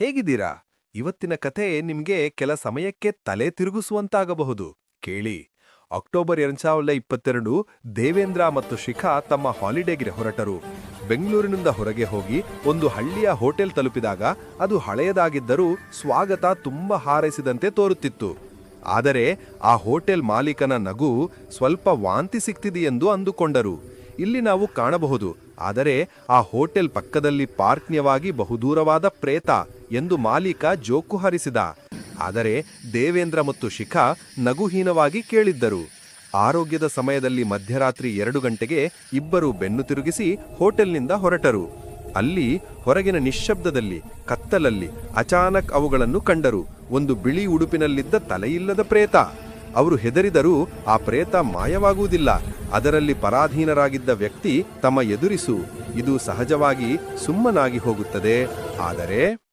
ಹೇಗಿದ್ದೀರಾ? ಇವತ್ತಿನ ಕಥೆ ನಿಮ್ಗೆ ಕೆಲ ಸಮಯಕ್ಕೆ ತಲೆ ತಿರುಗಿಸುವಂತಾಗಬಹುದು. ಕೇಳಿ. ಅಕ್ಟೋಬರ್ ಎರಡ್ ಸಾವಿರದ ಇಪ್ಪತ್ತೆರಡು ದೇವೇಂದ್ರ ಮತ್ತು ಶಿಖಾ ತಮ್ಮ ಹಾಲಿಡೇಗೆ ಹೊರಟರು. ಬೆಂಗಳೂರಿನಿಂದ ಹೊರಗೆ ಹೋಗಿ ಒಂದು ಹಳ್ಳಿಯ ಹೋಟೆಲ್ ತಲುಪಿದಾಗ ಅದು ಹಳೆಯದಾಗಿದ್ದರೂ ಸ್ವಾಗತ ತುಂಬಾ ಹಾರೈಸಿದಂತೆ ತೋರುತ್ತಿತ್ತು. ಆದರೆ ಆ ಹೋಟೆಲ್ ಮಾಲೀಕನ ನಗು ಸ್ವಲ್ಪ ವಾಂತಿ ಸಿಕ್ತಿದೆಯೆಂದು ಅಂದುಕೊಂಡರು. ಇಲ್ಲಿ ನಾವು ಕಾಣಬಹುದು. ಆದರೆ ಆ ಹೋಟೆಲ್ ಪಕ್ಕದಲ್ಲಿ ಪಾರ್ಕ್ನ್ಯವಾಗಿ ಬಹುದೂರವಾದ ಪ್ರೇತ ಎಂದು ಮಾಲೀಕ ಜೋಕು ಹರಿಸಿದ. ಆದರೆ ದೇವೇಂದ್ರ ಮತ್ತು ಶಿಖಾ ನಗುಹೀನವಾಗಿ ಕೇಳಿದ್ದರು. ಆರೋಗ್ಯದ ಸಮಯದಲ್ಲಿ ಮಧ್ಯರಾತ್ರಿ ಎರಡು ಗಂಟೆಗೆ ಇಬ್ಬರು ಬೆನ್ನು ತಿರುಗಿಸಿ ಹೋಟೆಲ್ನಿಂದ ಹೊರಟರು. ಅಲ್ಲಿ ಹೊರಗಿನ ನಿಶ್ಶಬ್ದದಲ್ಲಿ, ಕತ್ತಲಲ್ಲಿ ಅಚಾನಕ್ ಅವುಗಳನ್ನು ಕಂಡರು. ಒಂದು ಬಿಳಿ ಉಡುಪಿನಲ್ಲಿದ್ದ ತಲೆಯಿಲ್ಲದ ಪ್ರೇತ. ಅವರು ಹೆದರಿದರೂ ಆ ಪ್ರೇತ ಮಾಯವಾಗುವುದಿಲ್ಲ. ಅದರಲ್ಲಿ ಪರಾಧೀನರಾಗಿದ್ದ ವ್ಯಕ್ತಿ ತಮ್ಮ ಎದುರಿಸು. ಇದು ಸಹಜವಾಗಿ ಸುಮ್ಮನಾಗಿ ಹೋಗುತ್ತದೆ. ಆದರೆ